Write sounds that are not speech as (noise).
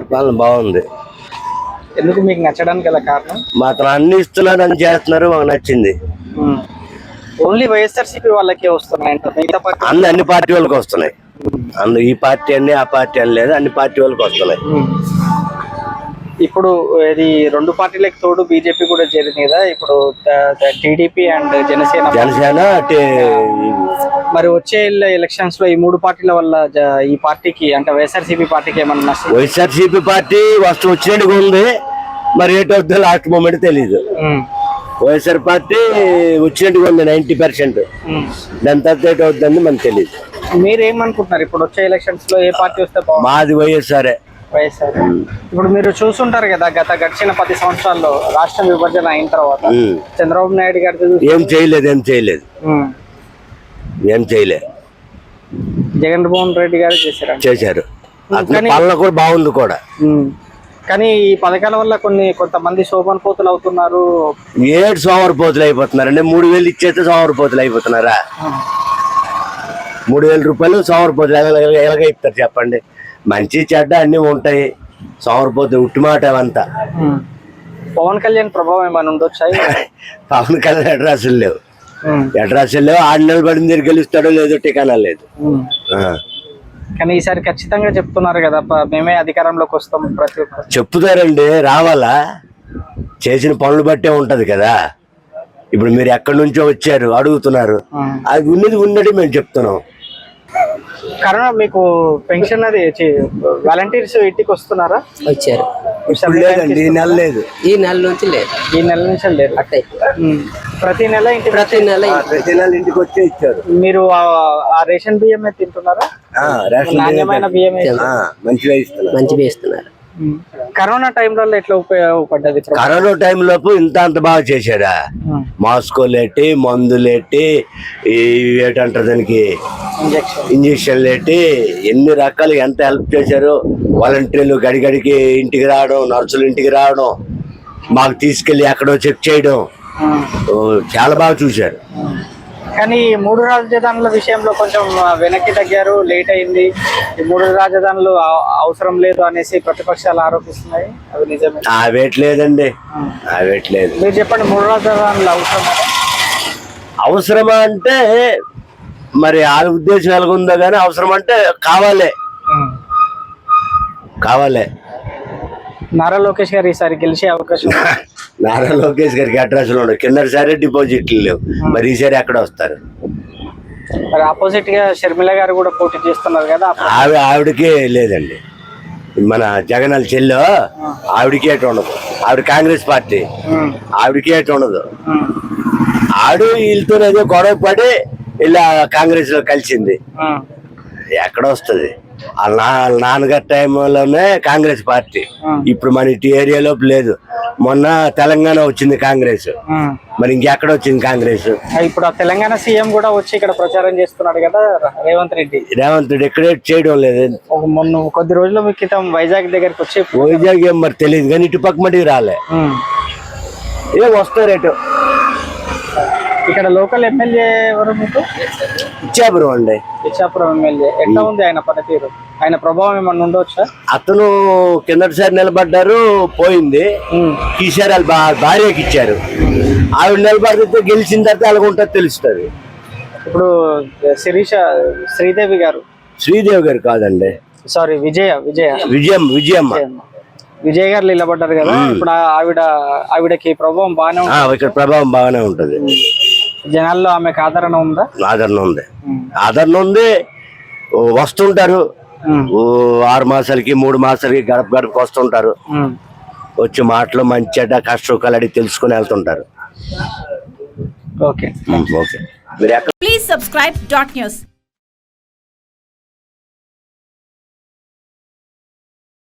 పాలన బాగుంది. ఎందుకు మీకు నచ్చడానికి గల కారణం? మాత్రం అన్ని ఇస్తున్నారు అని చేస్తున్నారు మాకు నచ్చింది. ఓన్లీ వైఎస్ఆర్సీపీ వాళ్ళకే వస్తున్నాయి అంట మిగతా పార్టీ అన్ని అన్ని పార్టీ వాళ్ళకి వస్తున్నాయి. అందు ఈ పార్టీ అన్ని ఆ పార్టీ అని లేదు అన్ని పార్టీ వాళ్ళకి వస్తున్నాయి. ఇప్పుడు ఇది రెండు పార్టీలకు తోడు బీజేపీ కూడా చేరింది కదా. ఇప్పుడు టీడీపీ అండ్ జనసేన. జనసేన టే- మరి వచ్చే ఎలక్షన్స్లో ఈ మూడు పార్టీల వల్ల ఈ పార్టీకి అంటే వైఎస్ఆర్సీపీ పార్టీకి ఏమన్నా నష్టం? వైఎస్ఆర్సీపీ పార్టీ వస్తు వచ్చినట్టుగా ఉంది. మరి ఏటో వద్దో లాస్ట్ మూమెంట్ తెలియదు ఉమ్. వైఎస్ఆర్ పార్టీ వచ్చినట్టుగా ఉంది నైన్టీ పర్సెంట్. దాని తర్వాత ఏటో వద్దని మనకు తెలియదు మీరేమనుకుంటున్నారు? ఇప్పుడు వచ్చే ఎలక్షన్స్లో ఏ పార్టీ వస్తే మాది వైఎస్ఆర్ఏ. వైఎస్ఆర్ ఇప్పుడు మీరు చూస్తుంటారు కదా గత గడిచిన పది సంవత్సరాల్లో రాష్ట్ర విభజన అయిన తర్వాత. చంద్రబాబు నాయుడు గారి ఏం చేయలేదు ఏం చేయలేదు. ఏం చేయలేదు జగన్మోహన్ రెడ్డి గారు చేశారు? చేశారు. అతని పాలన కూడా బాగుంది కూడా. కానీ ఈ పథకాల వల్ల కొన్ని కొంతమంది శోభన్ పోతులు అవుతున్నారు. ఏడు సోమరిపోతులు అయిపోతున్నారండి. మూడు వేలు ఇచ్చేస్తే సోమరిపోతులు అయిపోతున్నారా? మూడు వేల రూపాయలు సోమరిపోతులు ఎలాగ ఎలాగ ఇస్తారు చెప్పండి. మంచి చెడ్డ అన్నీ ఉంటాయి. సోమరిపోతులు ఉట్టి మాట అవంతా. పవన్ కళ్యాణ్ ప్రభావం ఏమైనా ఉండొచ్చా? (laughs) పవన్ కళ్యాణ్ అడ్రస్లు లేవు. లేవు ఆరు నెలలు దగ్గర గెలుస్తాడో లేదో టికానా లేదు. కానీ ఈసారి ఖచ్చితంగా చెప్తున్నారు కదా మేమే అధికారంలోకి వస్తాం ప్రతి ఒక్క చెప్తారండి రావాలా? చేసిన పనులు బట్టే ఉంటది కదా. ఇప్పుడు మీరు ఎక్కడి నుంచో వచ్చారు అడుగుతున్నారు. అది ఉన్నది ఉన్నది మేము చెప్తున్నాం. కరోనా మీకు పెన్షన్ అది వాలంటీర్స్ ఇంటికి వస్తున్నారా? వచ్చారు. లేదండి ఈ నెల లేదు. ఈ నెల నుంచి లేదు. ఈ నెల నుంచి లేదు. అట్టే. ప్రతి నెల ఇంటికి ప్రతి నెల ప్రతి నెల ఇంటికి వచ్చే ఇచ్చారు. మీరు ఆ- ఆ రేషన్ బియ్యమే తింటున్నారా? ఆ, రేషన్ నాణ్యమైన బియ్యమే ఆ, మంచిగా ఇస్తున్నారు. మంచిగా ఇస్తున్నారు. కరోనా టైంలో ఎట్లా ఉపయోగపడ్డది? కరోనా టైం లోపు ఇంత అంత బాగా చేశాడా. మాస్కోలేటి మందులేటి ఏంటంటారు దానికి? ఇంజెక్షన్. ఇంజక్షన్లు పెట్టి ఎన్ని రకాలు ఎంత హెల్ప్ చేశారు? వాలంటీర్లు గడిగడికి ఇంటికి రావడం నర్సులు ఇంటికి రావడం మాకు తీసుకెళ్ళి ఎక్కడో చెక్ చేయడం. చాలా బాగా చూశారు. కానీ ఈ మూడు రాజధానుల విషయంలో కొంచెం వెనక్కి తగ్గారు లేట్ అయింది. ఈ మూడు రాజధానులు అవ- అవసరం లేదు అనేసి ప్రతిపక్షాలు ఆరోపిస్తున్నాయి. అవి నిజమే. ఆ వేయట్లేదండి ఆ. వేయట్లేదు మీరు చెప్పండి మూడు రాజధానులు అవసరం అవసరమా అంటే మరి వాళ్ళ ఉద్దేశం ఎలాగుందో కానీ అవసరం అంటే కావాలి. కావాలి. నారా లోకేష్ గారు ఈసారి గెలిచే అవకాశం. (laughs) నారా లోకేష్ గారికి అడ్రస్లు ఉండవు. కిందసారి డిపాజిట్లు లేవు. మరి ఈసారి ఎక్కడ వస్తారు? మరి ఆపోజిట్గా షర్మిల గారు కూడా పోటీ చేస్తున్నారు కదా ఆవిడ ఆవిడకే లేదండి. మన జగనాల చెల్లో ఆవిడకి ఏటి ఉండదు. ఆవిడ కాంగ్రెస్ పార్టీ. ఆవిడకి ఏటి ఉండదు. ఆవిడ వీళ్ళతో ఏదో గొడవ పడి ఇలా కాంగ్రెస్లో కలిసింది. ఎక్కడ వస్తుంది? వాళ్ళ నాన్నగారి టైంలోనే కాంగ్రెస్ పార్టీ. ఇప్పుడు మన ఇటు ఏరియాలో లేదు. మొన్న తెలంగాణ వచ్చింది కాంగ్రెస్. మరి ఇంకెక్కడ వచ్చింది కాంగ్రెస్? ఇప్పుడు ఆ తెలంగాణ సీఎం కూడా వచ్చి ఇక్కడ ప్రచారం చేస్తున్నాడు కదా రేవంత్ రెడ్డి. రేవంత్ రెడ్డి ఎక్కడే చేయడం లేదు. మొన్న కొద్ది రోజుల క్రితం వైజాగ్ దగ్గరికి వచ్చి వైజాగ్ ఏం మరి తెలియదు కానీ ఇటు పక్క మటుకు రాలే. ఏ వస్తారు ఎటు ఇక్కడ లోకల్ ఎమ్మెల్యే ఎవరు మీకు? ఇచ్చాపురం అండి. ఇచ్చాపురం ఎమ్మెల్యే. ఎట్లా ఉంది ఆయన పనితీరు? ఆయన ప్రభావం ఏమన్నా ఉండవచ్చా అతను కిందటిసారి నిలబడ్డారు పోయింది. ఈసారి వాళ్ళ భార్యకి ఇచ్చారు. ఆవిడ నిలబడితే గెలిచిన తర్వాత ఎలాగుంటుందో తెలుస్తుంది. ఇప్పుడు శిరీష శ్రీదేవి గారు. శ్రీదేవి గారు కాదండి. సారీ విజయ విజయ. విజయం విజయమ్మ. విజయ్ గారు నిలబడ్డారు కదా? ఇప్పుడు ఆవిడ ఆవిడకి ప్రభావం బాగానే ఆ, ఇక్కడ ప్రభావం బాగానే ఉంటది. జనాల్లో ఆమెకు ఆదరణ ఉందా? ఆదరణ ఉంది. ఆదరణ ఉంది. వస్తుంటారు. ఆరు మాసాలకి మూడు మాసాలకి గడప గడపకి వస్తుంటారు. వచ్చి మాటలు మంచి చెడ్డ కష్ట సుఖాలు అడిగి తెలుసుకుని వెళ్తుంటారు. ఓకే. ఓకే. మీరు ఎక్కడ Please subscribe dot news.